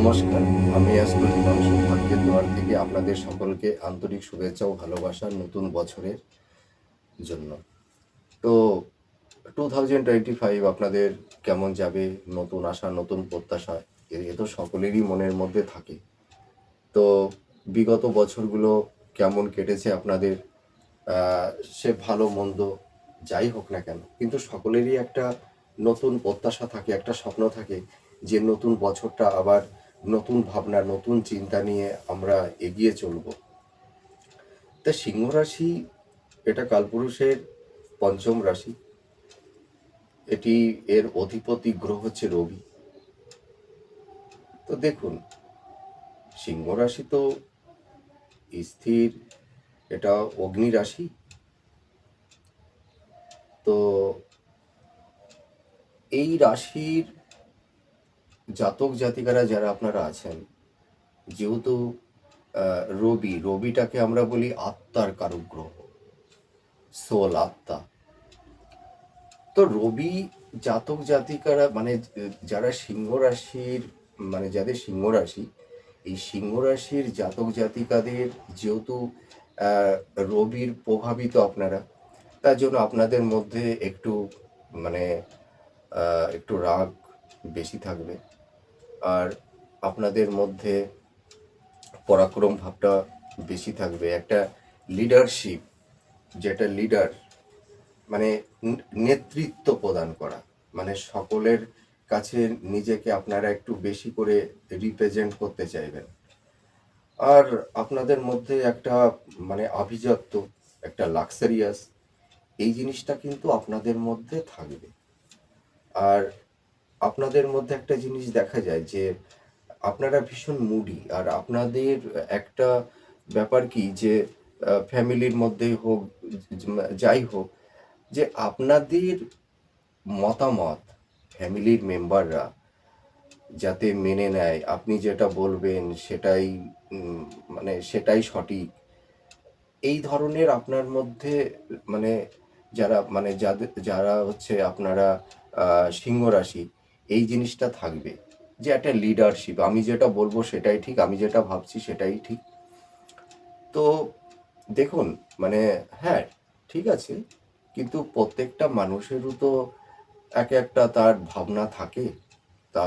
নমস্কার। আমি আসব হিমাংশু ভাগ্যের দুয়ার থেকে আপনাদের সকলকে আন্তরিক শুভেচ্ছা ও ভালোবাসার নতুন বছরের জন্য। তো টু থাউজেন্ড টোয়েন্টি ফাইভ আপনাদের কেমন যাবে? নতুন আশা, নতুন প্রত্যাশা, এ তো সকলেরই মনের মধ্যে থাকে। তো বিগত বছরগুলো কেমন কেটেছে আপনাদের? সে ভালো, মন্দ, যাই হোক না কেন, কিন্তু সকলেরই একটা নতুন প্রত্যাশা থাকে, একটা স্বপ্ন থাকে যে নতুন বছরটা আবার নতুন ভাবনা, নতুন চিন্তা নিয়ে আমরা এগিয়ে চলব। তা সিংহ রাশি, এটা কালপুরুষের পঞ্চম রাশি। এটি এর অধিপতি গ্রহ হচ্ছে রবি। তো দেখুন, সিংহ রাশি তো স্থির, এটা অগ্নি রাশি। তো এই রাশির জাতক জাতিকারা যারা আপনারা আছেন, যেহেতু রবি, রবিটাকে আমরা বলি আত্মার কারক গ্রহ সোল আত্মা। তো রবি জাতক জাতিকারা মানে যারা সিংহ রাশির মানে যাদের সিংহ রাশি, এই সিংহ রাশির জাতক জাতিকাদের যেহেতু রবির প্রভাবিত আপনারা, তার জন্য আপনাদের মধ্যে একটু মানে একটু রাগ বেশি থাকবে। আর আপনাদের মধ্যে পরাক্রম ভাবটা বেশি থাকবে। একটা লিডারশিপ যেটা লিডার মানে নেতৃত্ব প্রদান করা। মানে সকলের কাছে নিজেকে আপনারা একটু বেশি করে রিপ্রেজেন্ট করতে চাইবেন। আর আপনাদের মধ্যে একটা মানে আভিজাত্য, একটা লাক্সারিয়াস এই জিনিসটা কিন্তু আপনাদের মধ্যে থাকবে। আর আপনাদের মধ্যে একটা জিনিস দেখা যায় যে আপনারা ভীষণ মুডি আর আপনাদের একটা ব্যাপার কি যে ফ্যামিলির মধ্যেই হোক, যাই হোক, যে আপনাদের মতামত, ফ্যামিলির মেম্বাররা যাতে মেনে নেয়, আপনি যেটা বলবেন সেটাই মানে সেটাই সঠিক, এই ধরনের আপনার মধ্যে মানে যারা মানে যাদের, যারা হচ্ছে আপনারা সিংহ রাশি এই জিনিসটা থাকবে যে একটা লিডারশিপ আমি যেটা বলব সেটাই ঠিক, আমি যেটা ভাবছি সেটাই ঠিক। তো দেখুন মানে হ্যাঁ ঠিক আছে, কিন্তু প্রত্যেকটা মানুষেরও তো এক একটা তার ভাবনা থাকে। তা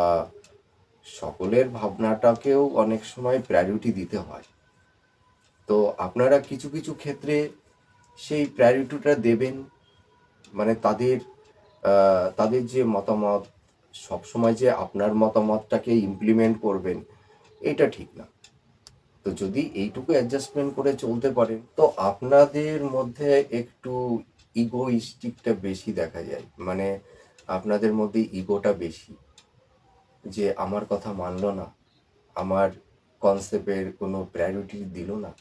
সকলের ভাবনাটাকেও অনেক সময় প্রায়োরিটি দিতে হয়। তো আপনারা কিছু কিছু ক্ষেত্রে সেই প্রায়োরিটিটা দেবেন মানে তাদের তাদের যে মতামত সবসময় যে আপনার মতামতটাকে ইমপ্লিমেন্ট করবেন, এটা ঠিক না। তো যদি এইটুকু অ্যাডজাস্টমেন্ট করে চলতে পারেন, তো আপনাদের মধ্যে একটু ইগোইস্টিকটা বেশি দেখা যায়। মানে আপনাদের মধ্যে ইগোটা বেশি। যে আমার কথা মানলো না, আমার কনসেপ্টের কোনো প্রায়োরিটি দিল না।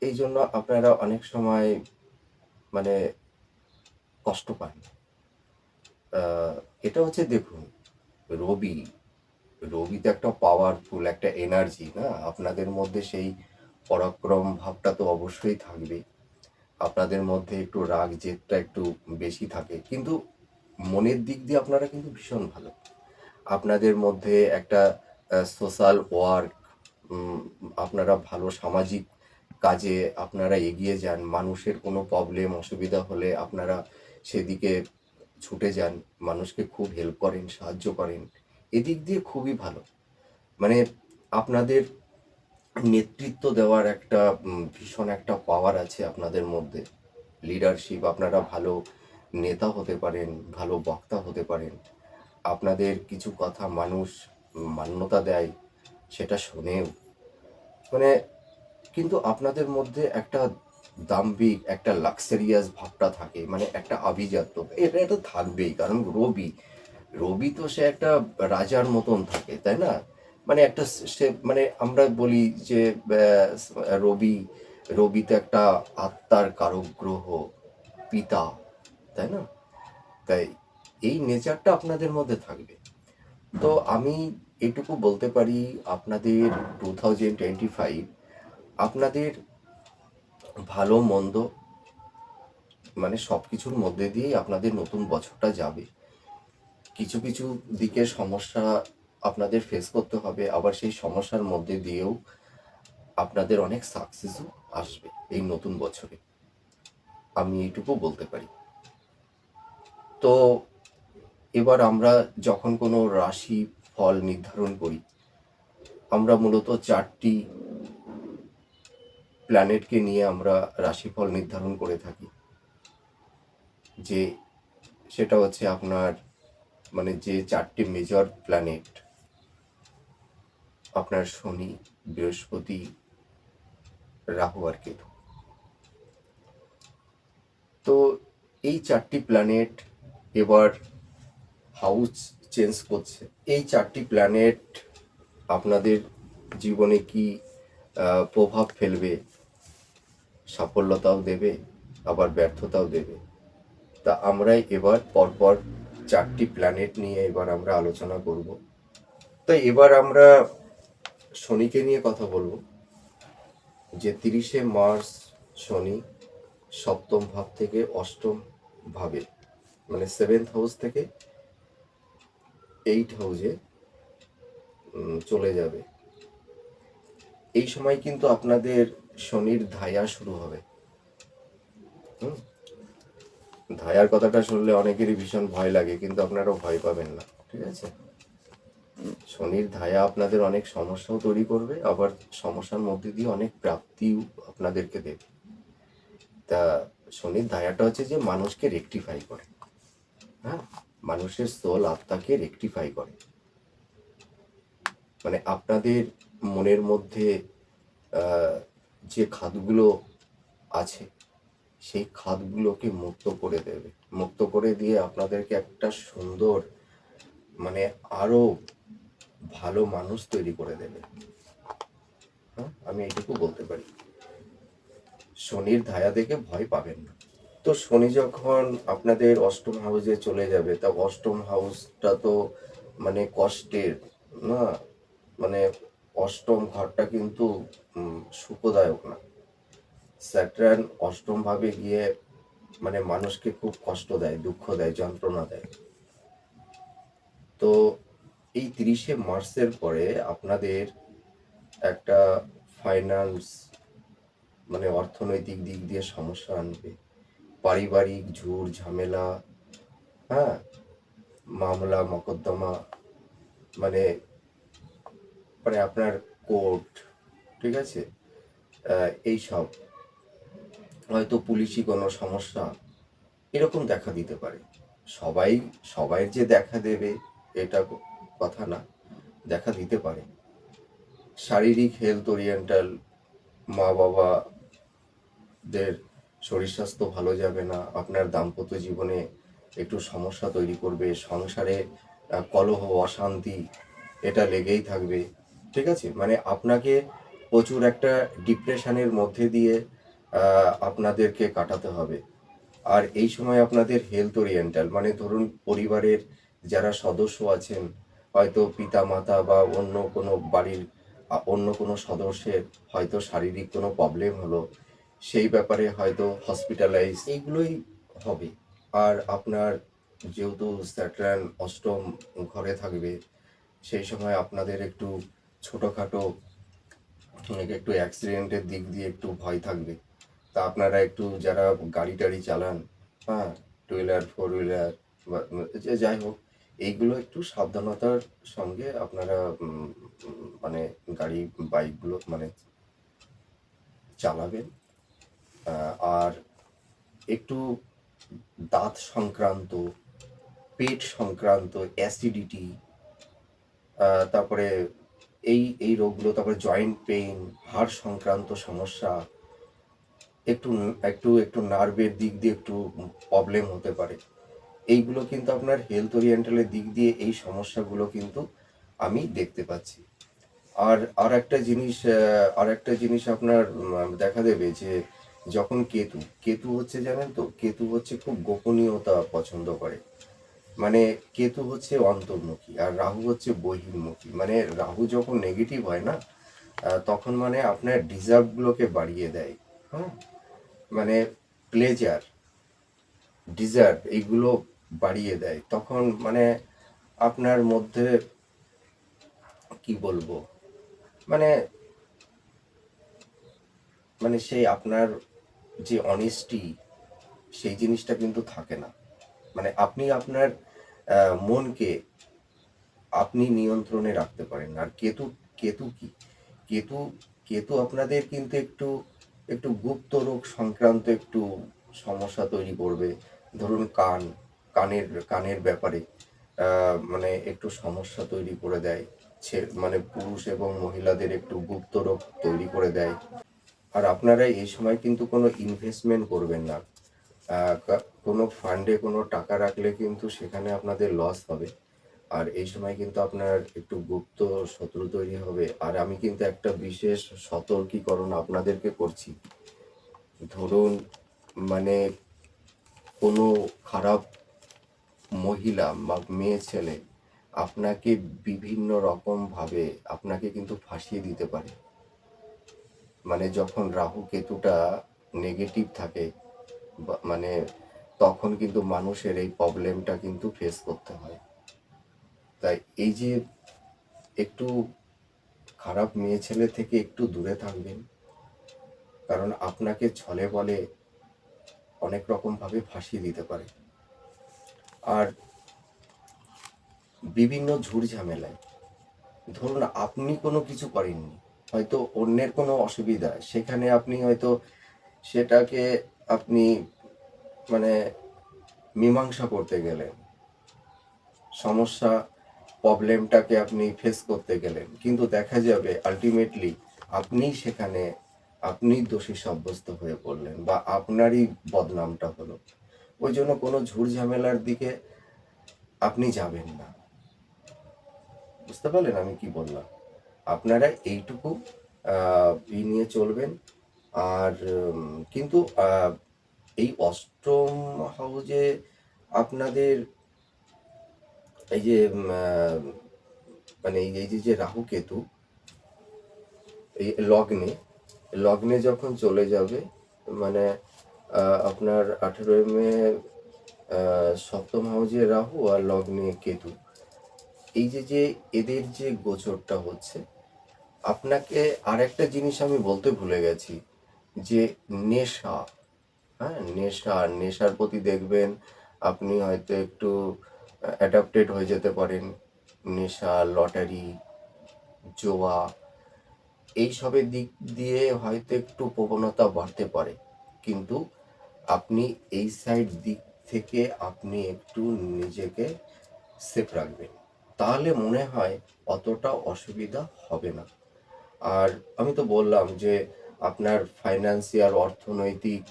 এই জন্য আপনারা অনেক সময় মানে কষ্ট পান। এটা হচ্ছে দেখুন, রবি রবি তো একটা পাওয়ারফুল একটা এনার্জি না? আপনাদের মধ্যে সেই পরাক্রম ভাবটা তো অবশ্যই থাকবে। আপনাদের মধ্যে একটু রাগ, জেদটা একটু বেশি থাকে। কিন্তু মনের দিক দিয়ে আপনারা কিন্তু ভীষণ ভালো। আপনাদের মধ্যে একটা সোশ্যাল ওয়ার্ক আপনারা ভালো সামাজিক কাজে আপনারা এগিয়ে যান। মানুষের কোনো প্রবলেম অসুবিধা হলে আপনারা সেদিকে ছুটে যান, মানুষকে খুব হেল্প করেন, সাহায্য করেন, এদিক দিয়ে খুবই ভালো। মানে আপনাদের নেতৃত্ব দেওয়ার একটা ভীষণ একটা পাওয়ার আছে আপনাদের মধ্যে। লিডারশিপ আপনারা ভালো নেতা হতে পারেন, ভালো বক্তা হতে পারেন। আপনাদের কিছু কথা মানুষ মান্যতা দেয়, সেটা শোনেও। মানে কিন্তু আপনাদের মধ্যে একটা দাম্ভিক, একটা লাক্সারিয়াস ভাবটা থাকে মানে একটা আভিজাত্য। এটা এটা থাকবেই, কারণ রবি রবি তো সে একটা রাজার মতন থাকে, তাই না? মানে একটা সে মানে আমরা বলি যে রবি রবি তো একটা আত্মার কারক গ্রহ পিতা, তাই না? তাই এই নেচারটা আপনাদের মধ্যে থাকবে। তো আমি এটুকু বলতে পারি, আপনাদের টু থাউজেন্ড টোয়েন্টি ফাইভ আপনাদের ভালো, মন্দ মানে সব কিছুর মধ্যে দিয়েই আপনাদের নতুন বছরটা যাবে। কিছু কিছু দিকে সমস্যা আপনাদের ফেস করতে হবে, আবার সেই সমস্যার মধ্যে দিয়েও আপনাদের অনেক সাকসেসও আসবে এই নতুন বছরে। আমি এইটুকু বলতে পারি। তো এবার আমরা যখন কোনো রাশি, ফল নির্ধারণ করি, আমরা মূলত চারটি প্ল্যানেটকে নিয়ে আমরা রাশিফল নির্ধারণ করে থাকি। যে সেটা হচ্ছে আপনার মানে যে চারটি মেজর প্ল্যানেট আপনার শনি, বৃহস্পতি, রাহু আর কেতু। তো এই চারটি প্ল্যানেট এবার হাউস চেঞ্জ করছে। এই চারটি প্ল্যানেট আপনাদের জীবনে কি প্রভাব ফেলবে? সাফল্যতাও দেবে, আবার ব্যর্থতাও দেবে। তা আমরাই এবার পরপর চারটি প্ল্যানেট নিয়ে এবার আমরা আলোচনা করব। তো এবার আমরা শনিকে নিয়ে কথা বলব। যে তিরিশে মার্চ শনি সপ্তম ভাব থেকে অষ্টম ভাবে মানে সেভেন্থ হাউস থেকে এইট হাউসে চলে যাবে। এই সময় কিন্তু আপনাদের শনির ধায়া শুরু হবে। হুম? ধায়ার কথাটা শুনলে অনেকেরই ভীষণ ভয় লাগে, কিন্তু আপনারা ভয় পাবেন না, ঠিক আছে? শনির ধায়া আপনাদের অনেক সমস্যাও তৈরি করবে, আবার সমস্যার মধ্যে দিয়ে অনেক প্রাপ্তিও আপনাদেরকে দেবে। তা শনির ধায়াটা হচ্ছে যে মানুষকে রেকটিফাই করে। হ্যাঁ? মানুষের সোল আত্মাকে রেকটিফাই করে। মানে আপনাদের মনের মধ্যে যে খাতগুলো আছে, সেই খাতগুলোকে মুক্ত করে দেবে। মুক্ত করে দিয়ে আপনাদেরকে একটা সুন্দর মানে আরও ভালো মানুষ তৈরি করে দেবে। হ্যাঁ আমি এইটুকু বলতে পারি। শনির ধায়া দেখে ভয় পাবেন না। তো শনি যখন আপনাদের অষ্টম হাউসে চলে যাবে, তা অষ্টম হাউসটা তো মানে কষ্টের, না? মানে অষ্টম ঘরটা কিন্তু সুখদায়ক না। স্যাটার্ন অষ্টম ভাবে গিয়ে মানে মানুষকে খুব কষ্ট দেয়, দুঃখ দেয়, যন্ত্রণা দেয়। তো এই তিরিশে মার্চের পরে আপনাদের একটা ফাইন্যান্স মানে অর্থনৈতিক দিক দিয়ে সমস্যা আনবে। পারিবারিক ঝুর ঝামেলা হ্যাঁ? মামলা, মকদ্দমা মানে মানে আপনার কোর্ট ঠিক আছে? এইসব হয়তো পুলিশি কোনো সমস্যা, এরকম দেখা দিতে পারে। সবাই সবাই যে দেখা দেবে, এটা কথা না, দেখা দিতে পারে। শারীরিক হেলথ ওরিয়েন্টাল মা বাবাদের শরীর স্বাস্থ্য ভালো যাবে না, আপনার দাম্পত্য জীবনে একটু সমস্যা তৈরি করবে, সংসারে কলহ, অশান্তি, এটা লেগেই থাকবে। ঠিক আছে? মানে আপনাকে প্রচুর একটা ডিপ্রেশনের মধ্যে দিয়ে আপনাদেরকে কাটাতে হবে। আর এই সময় আপনাদের হেলথ ওরিয়েন্টাল মানে ধরুন পরিবারের যারা সদস্য আছেন, হয়তো পিতা মাতা বা অন্য কোনো বাড়ির অন্য কোনো সদস্যের হয়তো শারীরিক কোনো প্রবলেম হলো, সেই ব্যাপারে হয়তো হসপিটালাইজ এইগুলোই হবে। আর আপনার যেহেতু স্যাটার্ন অষ্টম ঘরে থাকবে, সেই সময় আপনাদের একটু ছোটোখাটো অনেকে একটু অ্যাক্সিডেন্টের দিক দিয়ে একটু ভয় থাকবে। তা আপনারা একটু যারা গাড়ি টাড়ি চালান হ্যাঁ টু হুইলার ফোর হুইলার বা যে যাই হোক, এইগুলো একটু সাবধানতার সঙ্গে আপনারা মানে গাড়ি বাইকগুলো মানে চালাবেন। আর একটু দাঁত সংক্রান্ত, পেট সংক্রান্ত অ্যাসিডিটি তারপরে এই এই রোগগুলো, তারপরে জয়েন্ট পেইন হাড় সংক্রান্ত সমস্যা, একটু একটু একটু নার্ভের দিক দিয়ে একটু প্রবলেম হতে পারে। এইগুলো কিন্তু আপনার হেলথ ওরিয়েন্টালের দিক দিয়ে এই সমস্যাগুলো কিন্তু আমি দেখতে পাচ্ছি। আর আর একটা জিনিস আর একটা জিনিস আপনার দেখা দেবে যে যখন কেতু কেতু হচ্ছে জানেন তো, কেতু হচ্ছে খুব গোপনীয়তা পছন্দ করে। মানে কেতু হচ্ছে অন্তর্মুখী আর রাহু হচ্ছে বহির্মুখী। মানে রাহু যখন নেগেটিভ হয় না তখন মানে আপনার ডিজার্ভগুলোকে বাড়িয়ে দেয়। হ্যাঁ? মানে প্লেজার ডিজার্ভ এইগুলো বাড়িয়ে দেয়। তখন মানে আপনার মধ্যে কি বলব? মানে মানে সেই আপনার যে অনেস্টি সেই জিনিসটা কিন্তু থাকে না। মানে আপনি আপনার মনকে আপনি নিয়ন্ত্রণে রাখতে পারেন। আর কেতু কেতু কি? কেতু কেতু আপনাদের কিন্তু একটু একটু গুপ্ত রোগ সংক্রান্ত একটু সমস্যা তৈরি করবে। ধরুন কান, কানের কানের ব্যাপারে মানে একটু সমস্যা তৈরি করে দেয়। মানে পুরুষ এবং মহিলাদের একটু গুপ্ত রোগ তৈরি করে দেয়। আর আপনারা এই সময় কিন্তু কোনো ইনভেস্টমেন্ট করবেন না। কোনো ফান্ডে কোনো টাকা রাখলে কিন্তু সেখানে আপনাদের লস হবে। আর এই সময় কিন্তু আপনার একটু গুপ্ত শত্রু তৈরি হবে। আর আমি কিন্তু একটা বিশেষ সতর্কীকরণ আপনাদেরকে করছি। ধরুন মানে কোনো খারাপ মহিলা বা মেয়ে ছেলে আপনাকে বিভিন্ন রকম ভাবে আপনাকে কিন্তু ফাঁসিয়ে দিতে পারে। মানে যখন রাহু কেতুটা নেগেটিভ থাকে মানে তখন কিন্তু মানুষের এই প্রবলেমটা কিন্তু ফেস করতে হয়। তাই এই যে একটু খারাপ মেয়ে ছেলে থেকে একটু দূরে থাকবেন, কারণ আপনাকে ছলে বলে অনেক রকম ভাবে ফাঁসিয়ে দিতে পারে। আর বিভিন্ন ঝুট ঝামেলায়, ধরুন আপনি কোনো কিছু করেননি, হয়তো অন্যের কোনো অসুবিধা, সেখানে আপনি হয়তো সেটাকে আপনি মানে মীমাংসা করতে গেলেন সমস্যা প্রবলেমটাকে আপনি ফেস করতে গেলেন। কিন্তু দেখা যাবে আলটিমেটলি আপনি সেখানে আপনি দোষী সাব্যস্ত হয়ে পড়লেন বা আপনারই বদনামটা হলো। ওই জন্য কোনো ঝুট ঝামেলার দিকে আপনি যাবেন না। বুঝতে পারলেন আমি কি বললাম? আপনারা এইটুকু আহ, নিয়ে চলবেন। আর কিন্তু এই অষ্টম হাউজে আপনাদের এই যে মানে এই যে যে রাহু কেতু, এই লগ্নে লগ্নে যখন চলে যাবে মানে আপনার আঠেরোই মে সপ্তম হাউজে রাহু আর লগ্নে কেতু, এই যে যে এদের যে গোচরটা হচ্ছে, আপনাকে আরেকটা জিনিস আমি বলতে ভুলে গেছি, যে নেশা হ্যাঁ নেশা, নেশার প্রতি দেখবেন আপনি হয়তো একটু অ্যাডাপ্টেড হয়ে যেতে পারেন। নেশা লটারি জোয়া, এইসবের দিক দিয়ে হয়তো একটু প্রবণতা বাড়তে পারে। কিন্তু আপনি এই সাইড দিক থেকে আপনি একটু নিজেকে সেফ রাখবেন। তাহলে মনে হয় অতটা অসুবিধা হবে না। আর আমি তো বললাম যে আপনার ফাইন্যান্সিয়াল অর্থনৈতিক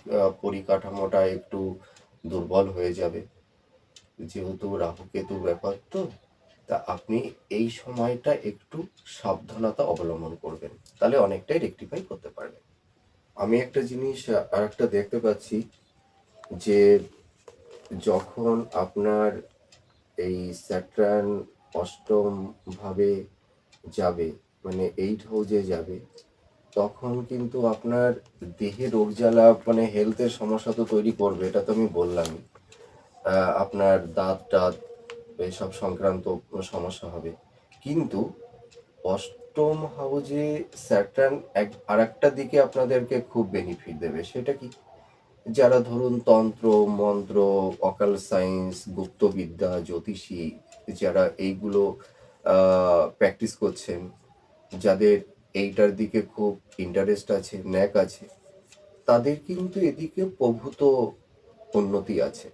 পরিকাঠামোটা একটু দুর্বল হয়ে যাবে। যেহেতু রাহু কেতুর ব্যাপার তো, তা আপনি এই সময়টা একটু সাবধানতা অবলম্বন করবেন। তাহলে অনেকটাই রেকটিফাই করতে পারবেন। আমি একটা জিনিস, আর একটা দেখতে পাচ্ছি যে যখন আপনার এই স্যাটার্ন অষ্টম ভাবে যাবে মানে এইট হাউজে যাবে তখন কিন্তু আপনার দেহে রোগ জ্বালা মানে হেলথের সমস্যা তো তৈরি করবে, এটা তো আমি বললামই। আপনার দাঁত টাত, এসব সংক্রান্ত সমস্যা হবে। কিন্তু অষ্টম হাউজে স্যাটার্ন এক আর একটা দিকে আপনাদেরকে খুব বেনিফিট দেবে, সেটা কি? যারা ধরুন তন্ত্র, মন্ত্র অকাল সায়েন্স গুপ্তবিদ্যা জ্যোতিষী, যারা এইগুলো প্র্যাকটিস করছেন, যাদের এইটার দিকে খুব ইন্টারেস্ট আছে, ন্যাক আছে। তাদের কিন্তু এদিকে প্রভূত উন্নতি আছে।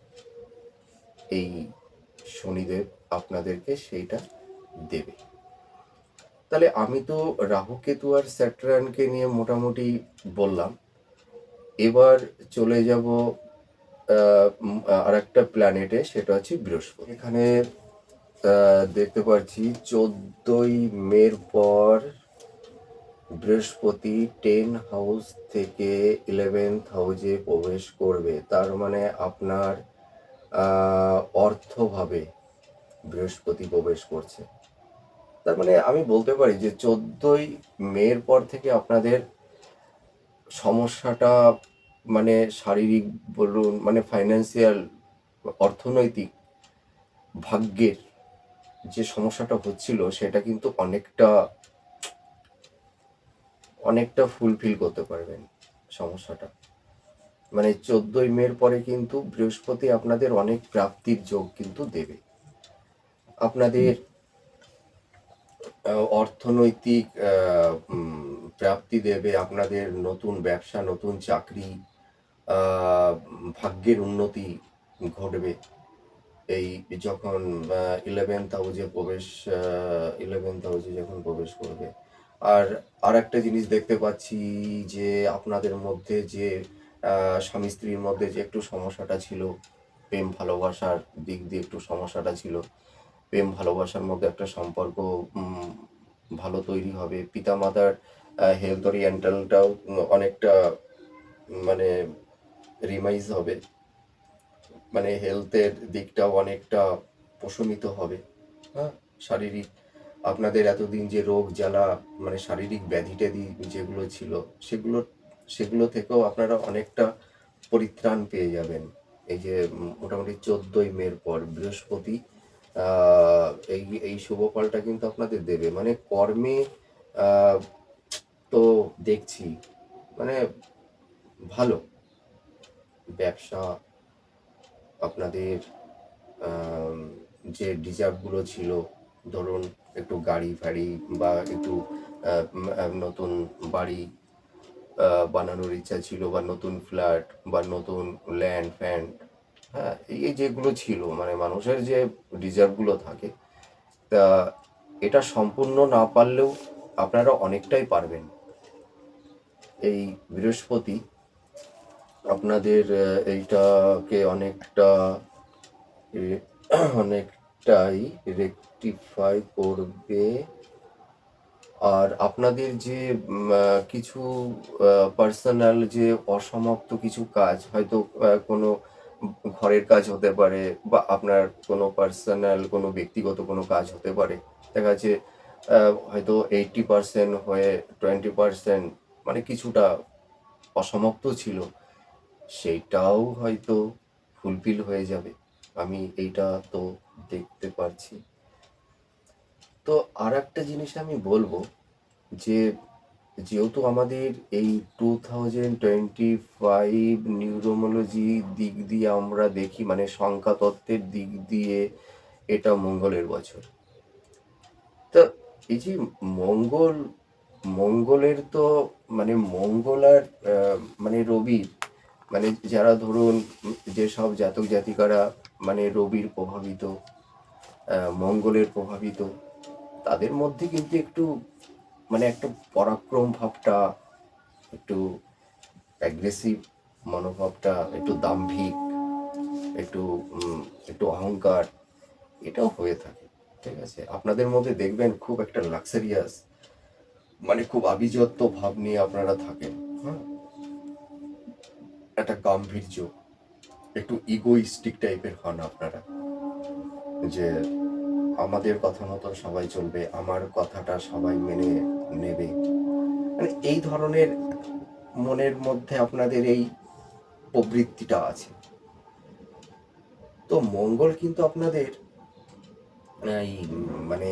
এই শনিদেব আপনাদেরকে সেইটা দেবে। তাহলে আমি তো রাহু কেতু আর স্যাটার্নকে নিয়ে মোটামুটি বললাম। এবার চলে যাব আর একটা প্ল্যানেটে সেটা হচ্ছে বৃহস্পতি। এখানে দেখতে পাচ্ছি, চোদ্দই মের পর বৃহস্পতি টেন হাউস থেকে ইলেভেন্থ হাউসে প্রবেশ করবে। তার মানে আপনার অর্থভাবে বৃহস্পতি প্রবেশ করছে। তার মানে আমি বলতে পারি যে চোদ্দই মের পর থেকে আপনাদের সমস্যাটা মানে শারীরিক বলুন মানে ফাইন্যান্সিয়াল অর্থনৈতিক ভাগ্যের যে সমস্যাটা হচ্ছিল সেটা কিন্তু অনেকটা অনেকটা ফুলফিল করতে পারবেন সমস্যাটা। মানে চোদ্দই মের পরে কিন্তু বৃহস্পতি আপনাদের অনেক প্রাপ্তির যোগ কিন্তু দেবে। আপনাদের অর্থনৈতিক প্রাপ্তি দেবে, আপনাদের নতুন ব্যবসা, নতুন চাকরি ভাগ্যের উন্নতি ঘটবে। এই যখন ইলেভেন্থ হাউসে প্রবেশ ইলেভেন্থ হাউসে যখন প্রবেশ করবে আর আর একটা জিনিস দেখতে পাচ্ছি যে আপনাদের মধ্যে যে স্বামী স্ত্রীর মধ্যে যে একটু সমস্যাটা ছিল, প্রেম ভালোবাসার দিক দিয়ে একটু সমস্যাটা ছিল, প্রেম ভালোবাসার মধ্যে একটা সম্পর্ক ভালো তৈরি হবে। পিতামাতার হেলথ ওরিয়েন্টালটাও অনেকটা মানে রিমাইজ হবে। মানে হেলথের দিকটাও অনেকটা প্রশমিত হবে। হ্যাঁ শারীরিক আপনাদের এতদিন যে রোগ, জ্বালা মানে শারীরিক ব্যাধি ট্যাধি যেগুলো ছিল, সেগুলো সেগুলো থেকেও আপনারা অনেকটা পরিত্রাণ পেয়ে যাবেন। এই যে মোটামুটি চোদ্দই মের পর বৃহস্পতি এই এই শুভ ফলটা কিন্তু আপনাদের দেবে। মানে কর্মে তো দেখছি মানে ভালো। ব্যবসা, আপনাদের যে ডিজার্ভগুলো ছিল, ধরুন একটু গাড়ি ফাড়ি বা একটু নতুন বাড়ি বানানোর ইচ্ছা ছিল বা নতুন ফ্ল্যাট বা নতুন ল্যান্ড ফ্যান্ড হ্যাঁ এই যেগুলো ছিল মানে মানুষের যে ডিজার্ভগুলো থাকে তা এটা সম্পূর্ণ না পারলেও আপনারা অনেকটাই পারবেন। এই বৃহস্পতি আপনাদের এইটাকে অনেকটা এ, অনেকটাই রেকটিফাই করবে। আর আপনাদের যে কিছু পার্সোনাল যে অসমাপ্ত কিছু কাজ, হয়তো কোনো ঘরের কাজ হতে পারে বা আপনার কোনো পার্সোনাল কোনো ব্যক্তিগত কোনো কাজ হতে পারে। দেখা যাচ্ছে হয়তো এইটটি পার্সেন্ট হয়ে টোয়েন্টি পার্সেন্ট মানে কিছুটা অসমাপ্ত ছিল। সেইটাও হয়তো ফুলফিল হয়ে যাবে। আমি এইটা তো দেখতে পারছি। তো আর একটা জিনিস আমি বলব যে, যেহেতু আমাদের এই টু থাউজেন্ড টোয়েন্টি ফাইভ নিউরোমোলজি দিক দিয়ে আমরা দেখি মানে সংখ্যা তত্ত্বের দিক দিয়ে এটা মঙ্গলের বছর। তো এই যে মঙ্গল, মঙ্গলের তো মানে মঙ্গল আর মানে রবির মানে যারা ধরুন যেসব জাতক জাতিকারা মানে রবির প্রভাবিত মঙ্গলের প্রভাবিত, তাদের মধ্যে কিন্তু একটু মানে একটা পরাক্রম ভাবটা, একটু অ্যাগ্রেসিভ মনোভাবটা, একটু দাম্ভিক, একটু একটু অহংকার, এটাও হয়ে থাকে, ঠিক আছে? আপনাদের মধ্যে দেখবেন খুব একটা লাক্সারিয়াস মানে খুব আভিজাত্য ভাব নিয়ে আপনারা থাকেন হ্যাঁ? একটা গাম্ভীর্য, একটু ইগোইস্টিক টাইপের হন আপনারা। যে আমাদের কথা মতো সবাই চলবে, আমার কথাটা সবাই মেনে নেবে। মানে এই ধরনের মনের মধ্যে আপনাদের এই প্রবৃত্তিটা আছে। তো মঙ্গল কিন্তু আপনাদের এই মানে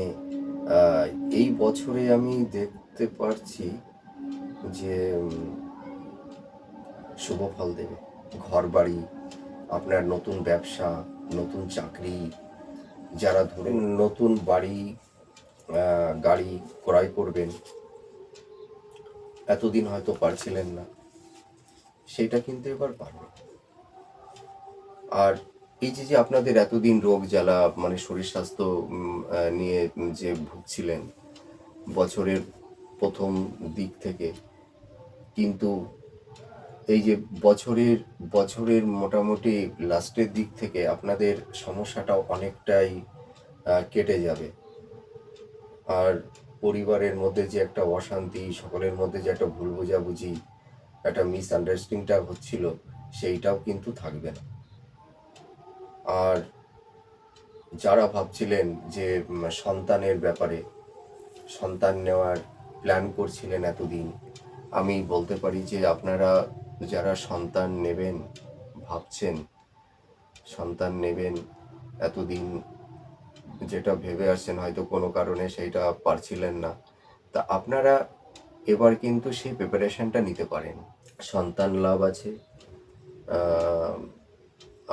এই বছরে আমি দেখতে পারছি যে শুভ ফল দেবে। ঘর বাড়ি আপনার নতুন ব্যবসা, নতুন চাকরি, যারা ধরুন নতুন বাড়ি গাড়ি ক্রয় করবেন, এতদিন হয়তো পারছিলেন না। সেটা কিন্তু এবার পারবেন আর এই যে যে আপনাদের এতদিন রোগ জ্বালা মানে শরীর স্বাস্থ্য নিয়ে যে ভুগছিলেন বছরের প্রথম দিক থেকে, কিন্তু এই যে বছরের বছরের মোটামুটি লাস্টের দিক থেকে আপনাদের সমস্যাটা অনেকটাই কেটে যাবে। আর পরিবারের মধ্যে যে একটা অশান্তি, সকলের মধ্যে যে একটা ভুল বোঝাবুঝি, একটা মিসআন্ডারস্ট্যান্ডিংটা হচ্ছিল, সেইটাও কিন্তু থাকবে না। আর যারা ভাবছিলেন যে সন্তানের ব্যাপারে, সন্তান নেওয়ার প্ল্যান করছিলেন এতদিন, আমি বলতে পারি যে আপনারা যারা সন্তান নেবেন, ভাবছেন, সন্তান নেবেন, এতদিন যেটা ভেবে আসছেন হয়তো কোনো কারণে সেইটা পারছিলেন না। তা আপনারা এবার কিন্তু সেই প্রিপারেশনটা নিতে পারেন। সন্তান লাভ আছে।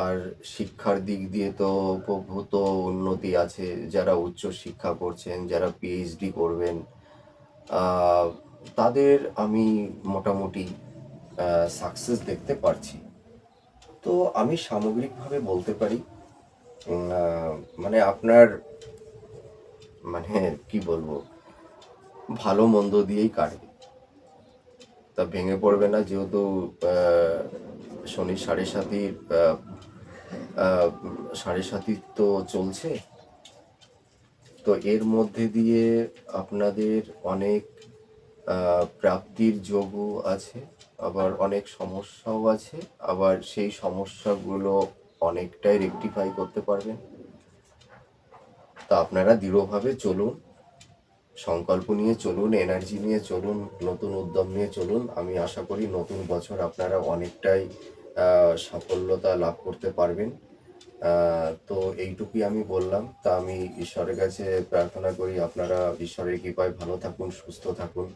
আর শিক্ষার দিক দিয়ে তো উপভূত উন্নতি আছে। যারা উচ্চ শিক্ষা করছেন, যারা পিএইচডি করবেন তাদের আমি মোটামুটি সাকসেস দেখতে পারছি। তো আমি সামগ্রিকভাবে বলতে পারি মানে আপনার মানে কি বলব, ভালো মন্দ দিয়েই কাটবে। তা ভেঙে পড়বে না, যেহেতু শনি সাড়ে সাতির সাড়ে সাতি তো চলছে। তো এর মধ্যে দিয়ে আপনাদের অনেক প্রাপ্তির যোগও আছে। আবার অনেক সমস্যাও আছে। আবার সেই সমস্যাগুলো অনেকটাই রেকটিফাই করতে পারবেন। তা আপনারা দৃঢ়ভাবে চলুন, সংকল্প নিয়ে চলুন এনার্জি নিয়ে চলুন, নতুন উদ্যম নিয়ে চলুন। আমি আশা করি নতুন বছর আপনারা অনেকটাই সাফল্যতা লাভ করতে পারবেন। তো এইটুকুই আমি বললাম। তা আমি ঈশ্বরের কাছে প্রার্থনা করি, আপনারা ঈশ্বরের কৃপায় ভালো থাকুন, সুস্থ থাকুন।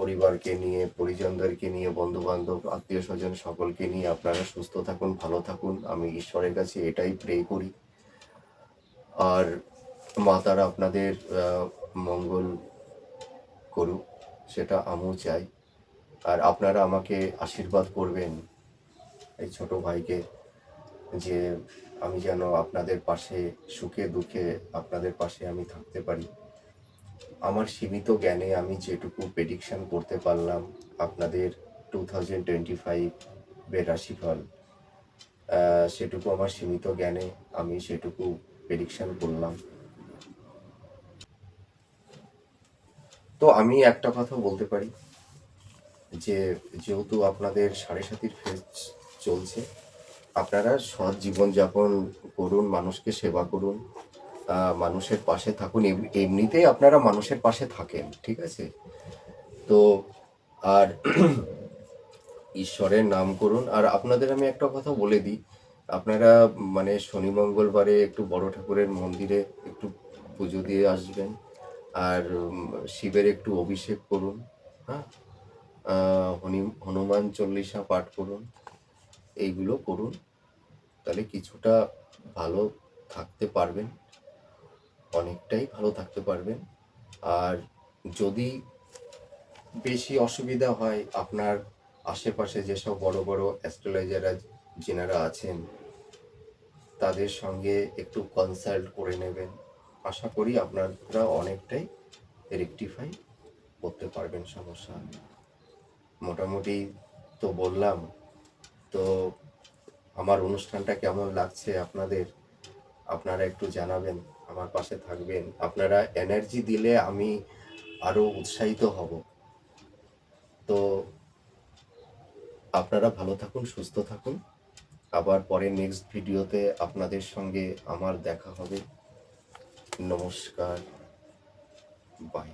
পরিবারকে নিয়ে, পরিজনদেরকে নিয়ে বন্ধু বান্ধব আত্মীয় স্বজন সকলকে নিয়ে আপনারা সুস্থ থাকুন, ভালো থাকুন। আমি ঈশ্বরের কাছে এটাই প্রে করি। আর মা তারা আপনাদের মঙ্গল করুক, সেটা আমিও চাই। আর আপনারা আমাকে আশীর্বাদ করবেন এই ছোট ভাইকে, যে আমি যেন আপনাদের পাশে সুখে, দুঃখে আপনাদের পাশে আমি থাকতে পারি। আমার সীমিত জ্ঞানে আমি যেটুকু প্রেডিকশন করতে পারলাম আপনাদের টু থাউজেন্ড টোয়েন্টি ফাইভের রাশিফল আহ, সেটুকু আমার সীমিত জ্ঞানে আমি সেটুকু প্রেডিকশন করলাম। তো আমি একটা কথা বলতে পারি যে যেহেতু আপনাদের সাড়ে সাতির ফেজ চলছে আপনারা সৎ জীবনযাপন করুন মানুষকে সেবা করুন মানুষের পাশে থাকুন। এম- এমনিতেই আপনারা মানুষের পাশে থাকেন, ঠিক আছে? তো, আর ঈশ্বরের নাম করুন। আর আপনাদের আমি একটা কথা বলে দিই। আপনারা মানে শনি মঙ্গলবারে একটু বড় ঠাকুরের মন্দিরে একটু পুজো দিয়ে আসবেন। আর শিবের একটু অভিষেক করুন হ্যাঁ? হনি- হনুমান চল্লিশা পাঠ করুন, এইগুলো করুন। তাহলে কিছুটা ভালো থাকতে পারবেন। অনেকটাই ভালো থাকতে পারবেন। আর যদি বেশি অসুবিধা হয় আপনার আশেপাশে যেসব বড় বড় অ্যাস্ট্রোলজাররা যেনারা আছেন, তাদের সঙ্গে একটু কনসাল্ট করে নেবেন। আশা করি আপনারা অনেকটাই রেকটিফাই করতে পারবেন সমস্যা। মোটামুটি তো বললাম, তো আমার অনুষ্ঠানটা কেমন লাগছে আপনাদের? আপনারা একটু জানাবেন। আমার পাশে থাকবেন। আপনারা এনার্জি দিলে আমি আরও উৎসাহিত হব। তো আপনারা ভালো থাকুন, সুস্থ থাকুন। আবার পরে নেক্সট ভিডিওতে আপনাদের সঙ্গে আমার দেখা হবে। নমস্কার। বাই